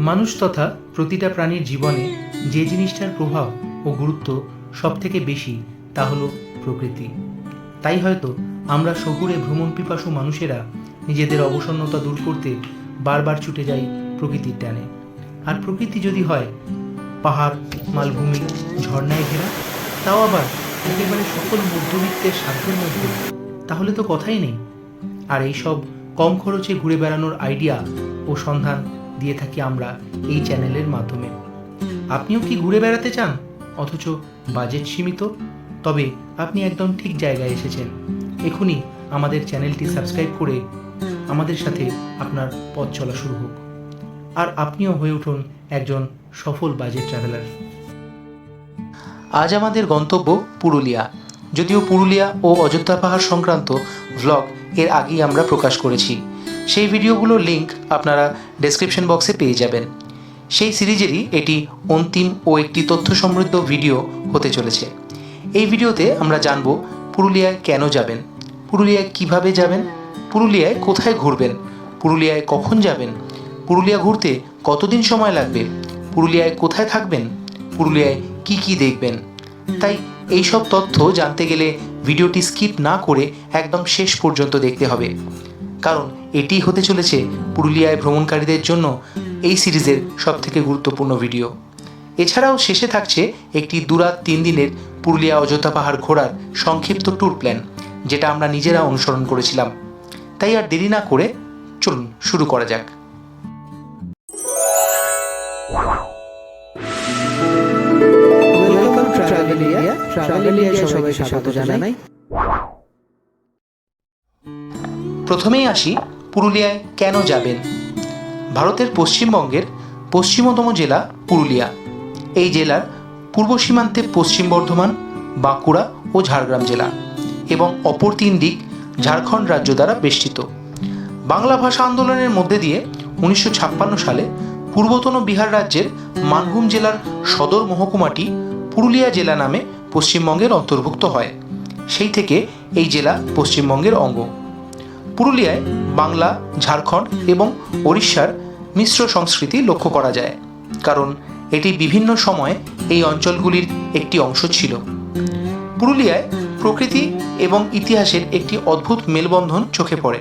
মানুষ তথা প্রতিটা প্রাণীর জীবনে যে জিনিসটার প্রভাব ও গুরুত্ব সব থেকে বেশি তা হলো প্রকৃতি। তাই হয়তো আমরা শহুরে ভ্রমণ পিপাসু মানুষেরা নিজেদের অবসন্নতা দূর করতে বারবার ছুটে যাই প্রকৃতির টানে। আর প্রকৃতি যদি হয়, পাহাড়, মালভূমি, ঝর্ণায় ঘেরা, তাও আবার একেবারে সকল মধ্যবিত্তের সাধ্যের মধ্যে, তাহলে তো কথাই নেই। আর এইসব কম খরচে ঘুরে বেড়ানোর আইডিয়া ও সন্ধান দিয়ে থাকি আমরা এই চ্যানেলের মাধ্যমে। আপনিও কি ঘুরে বেড়াতে চান? অথচ বাজেট সীমিত। তবে আপনি একদম ঠিক জায়গায় এসেছেন। এখনই আমাদের চ্যানেলটি সাবস্ক্রাইব করে আমাদের সাথে আপনার পথ চলা শুরু হোক। আর আপনিও হয়ে উঠুন একজন সফল বাজেট ট্রাভেলার আজ আমাদের গন্তব্য পুরুলিয়া। যদিও পুরুলিয়া ও অযোধ্যা পাহাড় সংক্রান্ত ভ্লগ এর আগেই আমরা প্রকাশ করেছি। সেই ভিডিওগুলোর লিংক আপনারা ডেসক্রিপশন বক্সে পেয়ে যাবেন। সেই সিরিজেরই এটি অন্তিম ও একটি তথ্য সমৃদ্ধ ভিডিও হতে চলেছে। এই ভিডিওতে আমরা জানব পুরুলিয়ায় কেন যাবেন? পুরুলিয়ায় কীভাবে যাবেন? পুরুলিয়ায় কোথায় ঘুরবেন? পুরুলিয়ায় কখন যাবেন? পুরুলিয়া ঘুরতে কতদিন সময় লাগবে? পুরুলিয়ায় কোথায় থাকবেন? পুরুলিয়ায় কি কি দেখবেন? তাই এই সব তথ্য জানতে গেলে ভিডিওটি স্কিপ না করে একদম শেষ পর্যন্ত দেখতে হবে। কারণ এটি হতে চলেছে পুরুলিয়ায় ভ্রমণকারীদের জন্য এই সিরিজের সবথেকে গুরুত্বপূর্ণ ভিডিও। এছাড়াও শেষে থাকছে একটি দুরাত তিন দিনের পুরুলিয়া অযোধ্যা পাহাড় ঘোরার সংক্ষিপ্ত ট্যুর প্ল্যান যেটা আমরা নিজেরা অনুসরণ করেছিলাম। তাই আর দেরি না করে চলুন শুরু করা যাক। প্রথমেই আসি পুরুলিয়ায় কেন যাবেন? ভারতের পশ্চিমবঙ্গের পশ্চিমতম জেলা পুরুলিয়া। এই জেলার পূর্ব সীমান্তে পশ্চিম বর্ধমান, বাঁকুড়া ও ঝাড়গ্রাম জেলা এবং অপর তিন দিক ঝাড়খণ্ড রাজ্য দ্বারা বেষ্টিত। বাংলা ভাষা আন্দোলনের মধ্যে দিয়ে উনিশশো ছাপ্পান্ন সালে পূর্বতন বিহার রাজ্যের মানভূম জেলার সদর মহকুমাটি পুরুলিয়া জেলা নামে পশ্চিমবঙ্গের অন্তর্ভুক্ত হয়। সেই থেকে এই জেলা পশ্চিমবঙ্গের অঙ্গ। পুরুলিয়ায় বাংলা, ঝাড়খণ্ড এবং ওড়িশার মিশ্র সংস্কৃতি লক্ষ্য করা যায়। কারণ এটি বিভিন্ন সময়ে এই অঞ্চলগুলির একটি অংশ ছিল। পুরুলিয়ায় প্রকৃতি এবং ইতিহাসের একটি অদ্ভুত মেলবন্ধন চোখে পড়ে।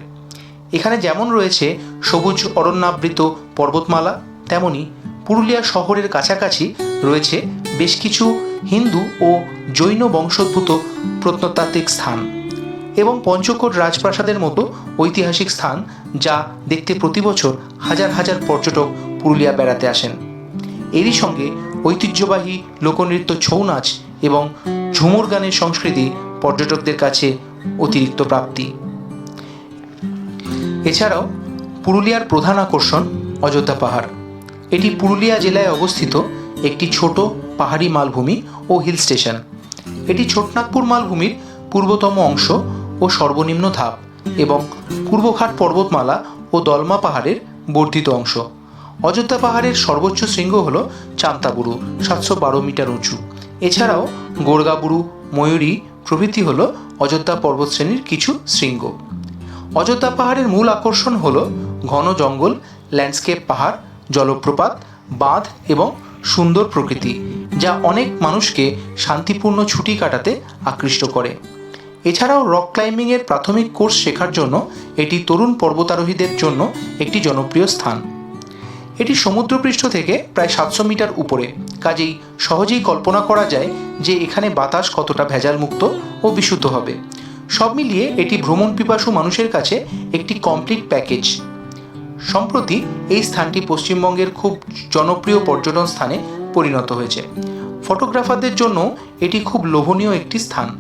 এখানে যেমন রয়েছে সবুজ অরণ্যাবৃত পর্বতমালা, তেমনি পুরুলিয়া শহরের কাছাকাছি রয়েছে বেশ কিছু হিন্দু ও জৈন বংশোদ্ভূত প্রত্নতাত্ত্বিক স্থান এবং পঞ্চকোট রাজপ্রাসাদের মতো ঐতিহাসিক স্থান যা দেখতে প্রতি বছর হাজার হাজার পর্যটক পুরুলিয়া বেড়াতে আসেন। এরই সঙ্গে ঐতিহ্যবাহী লোকনৃত্য ছৌ নাচ এবং ঝুমুর গানের সংস্কৃতি পর্যটকদের কাছে অতিরিক্ত প্রাপ্তি। এছাড়াও পুরুলিয়ার প্রধান আকর্ষণ অযোধ্যা পাহাড়। এটি পুরুলিয়া জেলায় অবস্থিত একটি ছোট পাহাড়ি মালভূমি ও হিল স্টেশন। এটি ছোটনাগপুর মালভূমির পূর্বতম অংশ ও সর্বনিম্ন ধাপ। এবং পূর্বঘাট পর্বতমালা ও দলমা পাহাড়ের বর্ধিত অংশ। অযোধ্যা পাহাড়ের সর্বোচ্চ শৃঙ্গ হল চান্তাবুরু, সাতশো বারো মিটার উঁচু। এছাড়াও গোরগাবুরু, ময়ূরী প্রভৃতি হল অযোধ্যা পর্বতশ্রেণীর কিছু শৃঙ্গ। অযোধ্যা পাহাড়ের মূল আকর্ষণ হল ঘন জঙ্গল, ল্যান্ডস্কেপ পাহাড়, জলপ্রপাত, বাঁধ এবং সুন্দর প্রকৃতি, যা অনেক মানুষকে শান্তিপূর্ণ ছুটি কাটাতে আকৃষ্ট করে। এছাড়াও রক ক্লাইম্বিংয়ের প্রাথমিক কোর্স শেখার জন্য এটি তরুণ পর্বতারোহীদের জন্য একটি জনপ্রিয় স্থান। এটি সমুদ্রপৃষ্ঠ থেকে প্রায় সাতশো মিটার উপরে। কাজেই সহজেই কল্পনা করা যায় যে এখানে বাতাস কতটা ভেজালমুক্ত ও বিশুদ্ধ হবে। সব মিলিয়ে এটি ভ্রমণ পিপাসু মানুষের কাছে একটি কমপ্লিট প্যাকেজ। সম্প্রতি এই স্থানটি পশ্চিমবঙ্গের খুব জনপ্রিয় পর্যটন স্থানে পরিণত হয়েছে। ফটোগ্রাফারদের জন্য এটি খুব লোভনীয় একটি স্থান।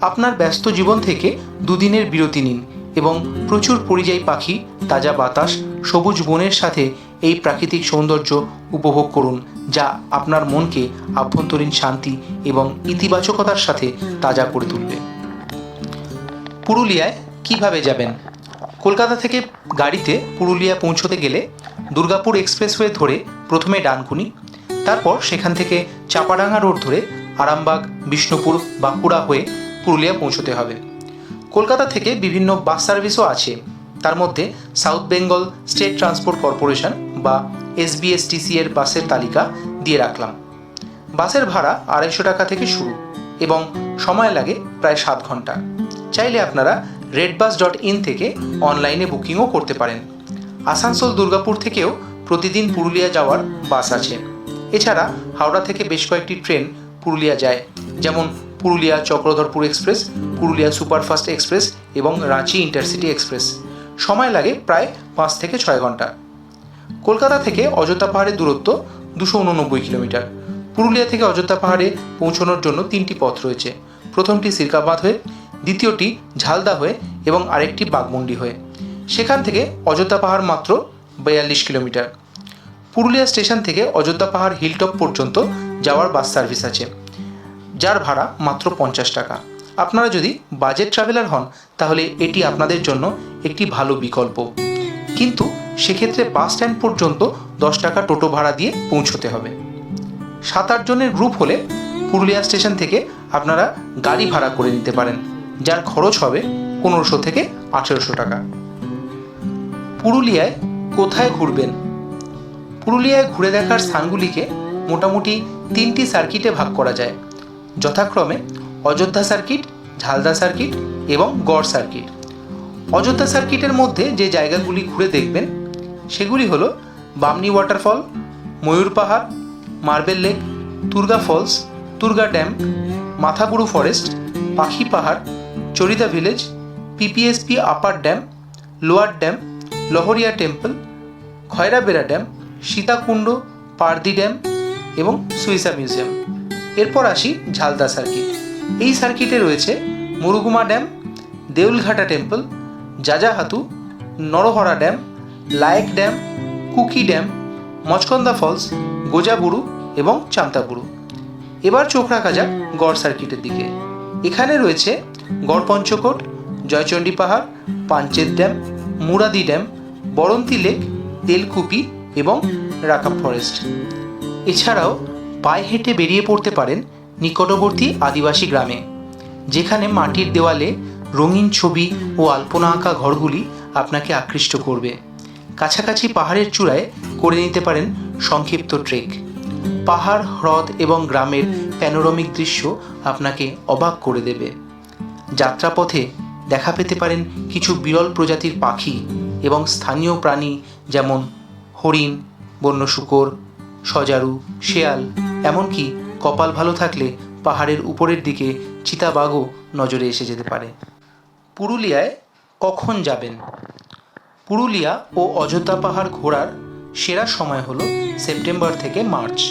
আপনার ব্যস্ত জীবন থেকে দুদিনের বিরতি নিন এবং প্রচুর পরিযায়ী পাখি, তাজা বাতাস, সবুজ বনের সাথে এই প্রাকৃতিক সৌন্দর্য উপভোগ করুন, যা আপনার মনকে আভ্যন্তরীণ শান্তি এবং ইতিবাচকতার সাথে তাজা করে তুলবে। পুরুলিয়ায় কীভাবে যাবেন? কলকাতা থেকে গাড়িতে পুরুলিয়া পৌঁছতে গেলে দুর্গাপুর এক্সপ্রেসওয়ে ধরে প্রথমে ডানকুনি, তারপর সেখান থেকে চাপাডাঙ্গা রোড ধরে আরামবাগ, বিষ্ণুপুর, বাঁকুড়া হয়ে পুরুলিয়া পৌঁছতে হবে। কলকাতা থেকে বিভিন্ন বাস সার্ভিসও আছে। তার মধ্যে South Bengal state transport corporation বা এসবিএসটিসি এর বাসের তালিকা দিয়ে রাখলাম। বাসের ভাড়া আড়াইশো টাকা থেকে শুরু এবং সময় লাগে প্রায় সাত ঘণ্টা। চাইলে আপনারা রেডবাস ডট ইন থেকে অনলাইনে বুকিংও করতে পারেন। আসানসোল, দুর্গাপুর থেকেও প্রতিদিন পুরুলিয়া যাওয়ার বাস আছে। এছাড়া হাওড়া থেকে বেশ কয়েকটি ট্রেন পুরুলিয়া যায়। যেমন Purulia Chakradharpur express, Purulia superfast express এবং রাঁচি ইন্টারসিটি এক্সপ্রেস। সময় লাগে প্রায় পাঁচ থেকে ছয় ঘণ্টা। কলকাতা থেকে অযোধ্যা পাহাড়ের দূরত্ব দুশো উননব্বই কিলোমিটার। পুরুলিয়া থেকে অযোধ্যা পাহাড়ে পৌঁছানোর জন্য তিনটি পথ রয়েছে। প্রথমটি সিরকাবাদ হয়ে, দ্বিতীয়টি ঝালদা হয়ে এবং আরেকটি বাগমুন্ডি হয়ে। সেখান থেকে অযোধ্যা পাহাড় মাত্র বিয়াল্লিশ কিলোমিটার। পুরুলিয়া স্টেশন থেকে অযোধ্যা পাহাড় হিলটপ পর্যন্ত যাওয়ার বাস সার্ভিস আছে। যার ভাড়া মাত্র পঞ্চাশ টাকা। আপনারা যদি বাজেট ট্রাভেলার হন, তাহলে এটি আপনাদের জন্য একটি ভালো বিকল্প। কিন্তু সেক্ষেত্রে বাস স্ট্যান্ড পর্যন্ত দশ টাকা টোটো ভাড়া দিয়ে পৌঁছতে হবে। সাত আট জনের গ্রুপ হলে পুরুলিয়া স্টেশন থেকে আপনারা গাড়ি ভাড়া করে নিতে পারেন, যার খরচ হবে পনেরোশো থেকে আঠেরোশো টাকা। পুরুলিয়ায় কোথায় ঘুরবেন? পুরুলিয়ায় ঘুরে দেখার স্থানগুলিকে মোটামুটি তিনটি সার্কিটে ভাগ করা যায়। যথাক্রমে অযোধ্যা সার্কিট, ঝালদা সার্কিট এবং গড় সার্কিট। অযোধ্যা সার্কিটের মধ্যে যে জায়গাগুলি ঘুরে দেখবেন, সেগুলি হলো Bamni waterfall Mayur Pahar, marble lake Turga falls Turga dam Mathapuru forest, Pakhi Pahar, Charida village PPSP upper dam, lower dam, Lahariya temple, Khairabera dam, Sitakund, Pardi dam এবং সুইসা মিউজিয়াম। এরপর আসি ঝালদা সার্কিট এই সার্কিটে রয়েছে Murguma dam, Deulghata temple Jajahatu, Narhara dam, Layek dam, Kuki dam, Machkanda falls Gojaburu এবং চামতাবুরু। এবার চোখ রাখা যাক গড় সার্কিটের দিকে। এখানে রয়েছে Garh Panchakot, Joychandi Pahar, Panchet dam, Muradi dam, Baranti lake, Telkupi এবং রাকাব ফরেস্ট। এছাড়াও পায়ে হেঁটে বেরিয়ে পড়তে পারেন নিকটবর্তী আদিবাসী গ্রামে, যেখানে মাটির দেওয়ালে রঙিন ছবি ও আলপনা আঁকা ঘরগুলি আপনাকে আকৃষ্ট করবে। কাছাকাছি পাহাড়ের চূড়ায় করে নিতে পারেন সংক্ষিপ্ত ট্রেক। পাহাড়, হ্রদ এবং গ্রামের প্যানোরমিক দৃশ্য আপনাকে অবাক করে দেবে। যাত্রাপথে দেখা পেতে পারেন কিছু বিরল প্রজাতির পাখি এবং স্থানীয় প্রাণী যেমন হরিণ, বন্য শূকর, সজারু, শেয়াল এমনকি কপাল ভালো থাকলে পাহাড়ের উপরের দিকে চিতাবাঘও নজরে এসে যেতে পারে। পুরুলিয়ায় কখন যাবেন? পুরুলিয়া ও অযোধ্যা পাহাড় ঘোরার সেরা সময় হলো সেপ্টেম্বর থেকে মার্চ।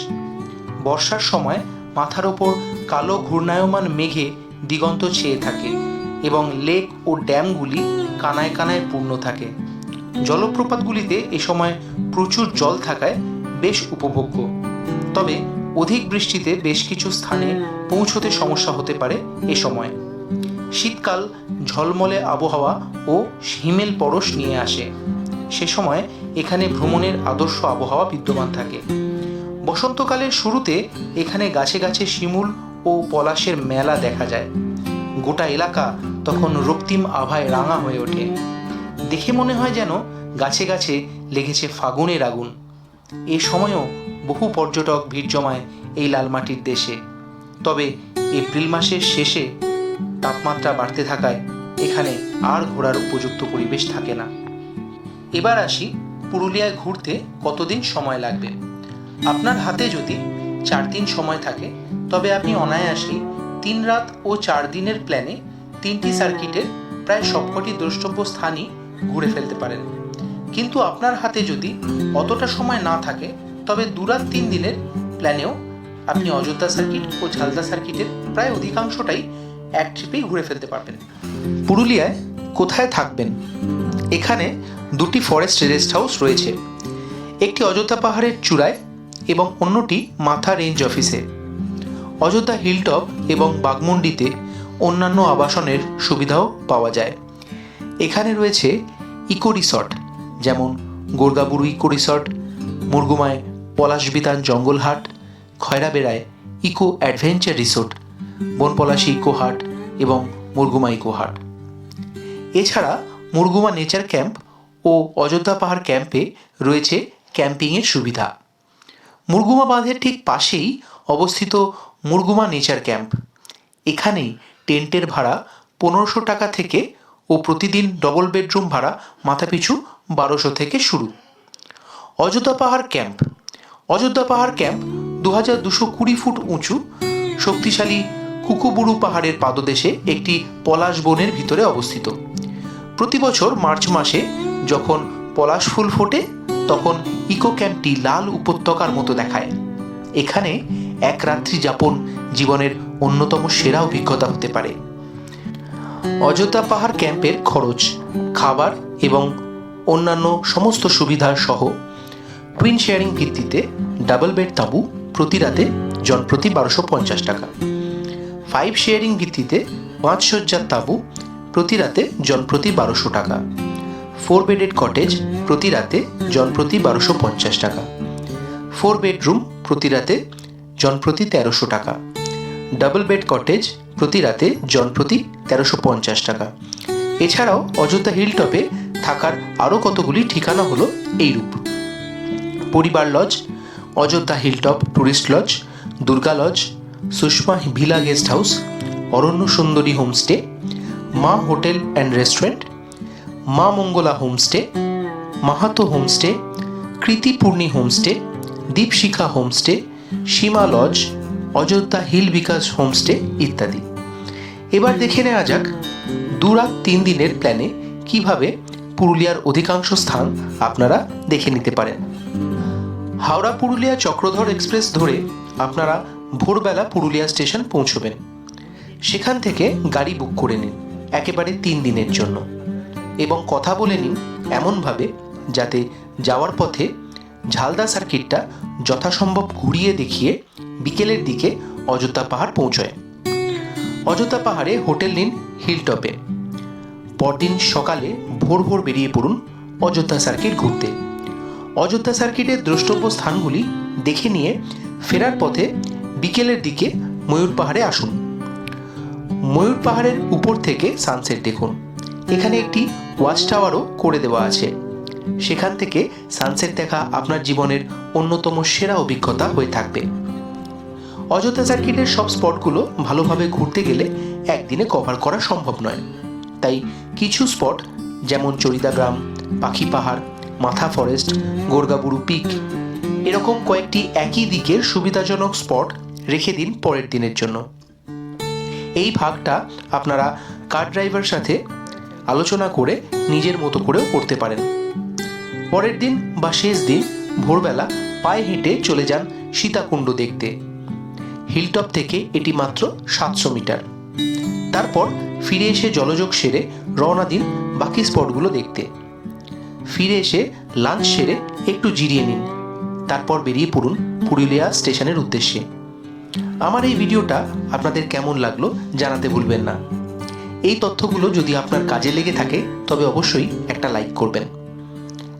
বর্ষার সময় মাথার ওপর কালো ঘূর্ণায়মান মেঘে দিগন্ত ছেয়ে থাকে এবং লেক ও ড্যামগুলি কানায় কানায় পূর্ণ থাকে। জলপ্রপাতগুলিতে এ সময় প্রচুর জল থাকায় বেশ উপভোগ্য। তবে অধিক বৃষ্টিতে বেশ কিছু স্থানে পৌঁছতে সমস্যা হতে পারে এ সময়। শীতকাল, ঝলমলে আবহাওয়া ও হিমেল পরশ নিয়ে আসে। সে সময় এখানে ভ্রমণের আদর্শ আবহাওয়া বিদ্যমান থাকে। বসন্তকালের শুরুতে এখানে গাছে গাছে শিমুল ও পলাশের মেলা দেখা যায়। গোটা এলাকা তখন রক্তিম আভায় রাঙা হয়ে ওঠে। দেখে মনে হয় যেন গাছে গাছে লেগেছে ফাগুনের আগুন। এ সময়ও বহু পর্যটক ভিড় জমায় এই লালমাটির দেশে। তবে এপ্রিল মাসের শেষে তাপমাত্রা বাড়তে থাকায় এখানে আর ঘোরার উপযুক্ত পরিবেশ থাকে না। এবার আসি পুরুলিয়ায় ঘুরতে কতদিন সময় লাগবে? আপনার হাতে যদি চার দিন সময় থাকে, তবে আপনি অনায়াসেই তিন রাত ও চার দিনের প্ল্যানে তিনটি সার্কিটের প্রায় সবকটি দ্রষ্টব্য স্থানই ঘুরে ফেলতে পারেন। কিন্তু আপনার হাতে যদি অতটা সময় না থাকে তবে দু রাত তিন দিনের প্ল্যানেও আপনি অযোধ্যা সার্কিট ও ঝালদা সার্কিটের প্রায় অধিকাংশটাই এক ট্রিপেই ঘুরে ফেলতে পারবেন। পুরুলিয়ায় কোথায় থাকবেন? এখানে দুটি ফরেস্ট রেস্ট হাউস রয়েছে। একটি অযোধ্যা পাহাড়ের চূড়ায় এবং অন্যটি মাথা রেঞ্জ অফিসে অযোধ্যা হিলটপ এবং বাগমুন্ডিতে অন্যান্য আবাসনের সুবিধাও পাওয়া যায়। এখানে রয়েছে ইকো রিসর্ট যেমন গোর্গাবুরু ইকো রিসর্ট মুরগুমায় Palashbitan Jangalhat, খয়রাবেড়ায় eco adventure resort, Banpalashi eco Haat এবং মুরগুমা ইকো হাট এছাড়া মুরগুমা নেচার ক্যাম্প ও অযোধ্যা পাহাড় ক্যাম্পে রয়েছে ক্যাম্পিংয়ের সুবিধা। মুরগুমা বাঁধের ঠিক পাশেই অবস্থিত মুরগুমা নেচার ক্যাম্প। এখানেই টেন্টের ভাড়া পনেরোশো টাকা থেকে ও প্রতিদিন ডবল বেডরুম ভাড়া মাথাপিছু বারোশো থেকে শুরু। অযোধ্যা পাহাড় ক্যাম্প অযোধ্যা পাহাড় ক্যাম্প দু হাজার দুশো কুড়ি ফুট উঁচু, শক্তিশালী কুকুবুরু পাহাড়ের পাদদেশে একটি পলাশ বনের ভিতরে অবস্থিত। প্রতি বছর মার্চ মাসে যখন পলাশ ফুল ফোটে, তখন ইকো ক্যাম্পটি লাল উপত্যকার মতো দেখায়। এখানে এক রাত্রি যাপন জীবনের অন্যতম সেরা অভিজ্ঞতা হতে পারে। অযোধ্যা পাহাড় ক্যাম্পের খরচ, খাবার এবং অন্যান্য সমস্ত সুবিধা সহ টুইন শেয়ারিং ভিত্তিতে ডাবল বেড তাঁবু প্রতি রাতে জনপ্রতি বারোশো পঞ্চাশ টাকা। ফাইভ শেয়ারিং ভিত্তিতে পাঁচ সজ্জার তাঁবু প্রতি রাতে জনপ্রতি বারোশো টাকা। ফোর বেডেড কটেজ প্রতি রাতে জনপ্রতি বারোশো পঞ্চাশ টাকা। ফোর বেডরুম প্রতি রাতে জনপ্রতি তেরোশো টাকা। ডাবল বেড কটেজ প্রতি রাতে জনপ্রতি তেরোশো পঞ্চাশ টাকা। এছাড়াও অযোধ্যা হিলটপে থাকার আরও কতগুলি ঠিকানা হলো এইরূপ। Paribar lodge, Ayodhya hilltop tourist lodge, Durga lodge, Sushma villa guest house, Aranya Sundari homestay, Maa hotel and restaurant, Maa Mangala homestay, Mahato homestay Kritipurni homestay, Dipshikha homestay, Sima lodge, Ayodhya hill Bikash homestay ইত্যাদি। এবার দেখে নেওয়া যাক দু রাত তিন দিনের প্ল্যানে কীভাবে পুরুলিয়ার অধিকাংশ স্থান আপনারা দেখে নিতে পারেন। হাওড়া পুরুলিয়া চক্রধর এক্সপ্রেস ধরে আপনারা ভোরবেলা পুরুলিয়া স্টেশন পৌঁছবেন। সেখান থেকে গাড়ি বুক করে নিন, একেবারে তিন দিনের জন্য। এবং কথা বলে নিন এমনভাবে যাতে যাওয়ার পথে ঝালদা সার্কিটটা যথাসম্ভব ঘুরিয়ে দেখিয়ে বিকেলের দিকে অযোধ্যা পাহাড় পৌঁছয়। অযোধ্যা পাহাড়ে হোটেল নিন হিলটপে। পরদিন সকালে ভোর ভোর বেরিয়ে পড়ুন অযোধ্যা সার্কিট ঘুরতে। অযোধ্যা সার্কিটের দ্রষ্টব্য স্থানগুলি দেখে নিয়ে ফেরার পথে বিকেলের দিকে ময়ূর পাহাড়ে আসুন। ময়ূর পাহাড়ের উপর থেকে সানসেট দেখুন। এখানে একটি ওয়াচ টাওয়ারও করে দেওয়া আছে। সেখান থেকে সানসেট দেখা আপনার জীবনের অন্যতম সেরা অভিজ্ঞতা হয়ে থাকবে। অযোধ্যা সার্কিটের সব স্পটগুলো ভালোভাবে ঘুরতে গেলে একদিনে কভার করা সম্ভব নয়। তাই কিছু স্পট যেমন চরিদা গ্রাম পাখি পাহাড় মাথা ফরেস্ট গোর্গাবুরু পিক এরকম কয়েকটি একই দিকের সুবিধাজনক স্পট রেখে দিন পরের দিনের জন্য। এই ভাগটা আপনারা কার ড্রাইভার সাথে আলোচনা করে নিজের মতো করেও করতে পারেন। পরের দিন বা শেষ দিন ভোরবেলা পায়ে হেঁটে চলে যান সীতাকুণ্ড দেখতে। হিলটপ থেকে এটি মাত্র সাতশো মিটার। তারপর ফিরে এসে জলযোগ সেরে রওনা দিন বাকি স্পটগুলো দেখতে। ফিরে এসে লাঞ্চ সেরে একটু জিরিয়ে নিন। তারপর বেরিয়ে পড়ুন পুরুলিয়া স্টেশনের উদ্দেশ্যে। আমার এই ভিডিওটা আপনাদের কেমন লাগল জানাতে ভুলবেন না। এই তথ্যগুলো যদি আপনার কাজে লেগে থাকে, তবে অবশ্যই একটা লাইক করবেন।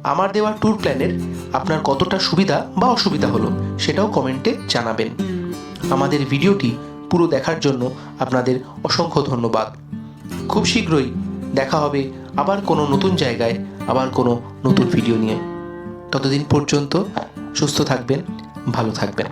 আমার দেওয়া ট্যুর প্ল্যানের আপনার কতটা সুবিধা বা অসুবিধা হলো, সেটাও কমেন্টে জানাবেন। আমাদের ভিডিওটি পুরো দেখার জন্য আপনাদের অসংখ্য ধন্যবাদ। খুব শীঘ্রই দেখা হবে আবার কোনো নতুন জায়গায়, আবার কোনো নতুন ভিডিও নিয়ে। ততদিন পর্যন্ত সুস্থ থাকবেন, ভালো থাকবেন।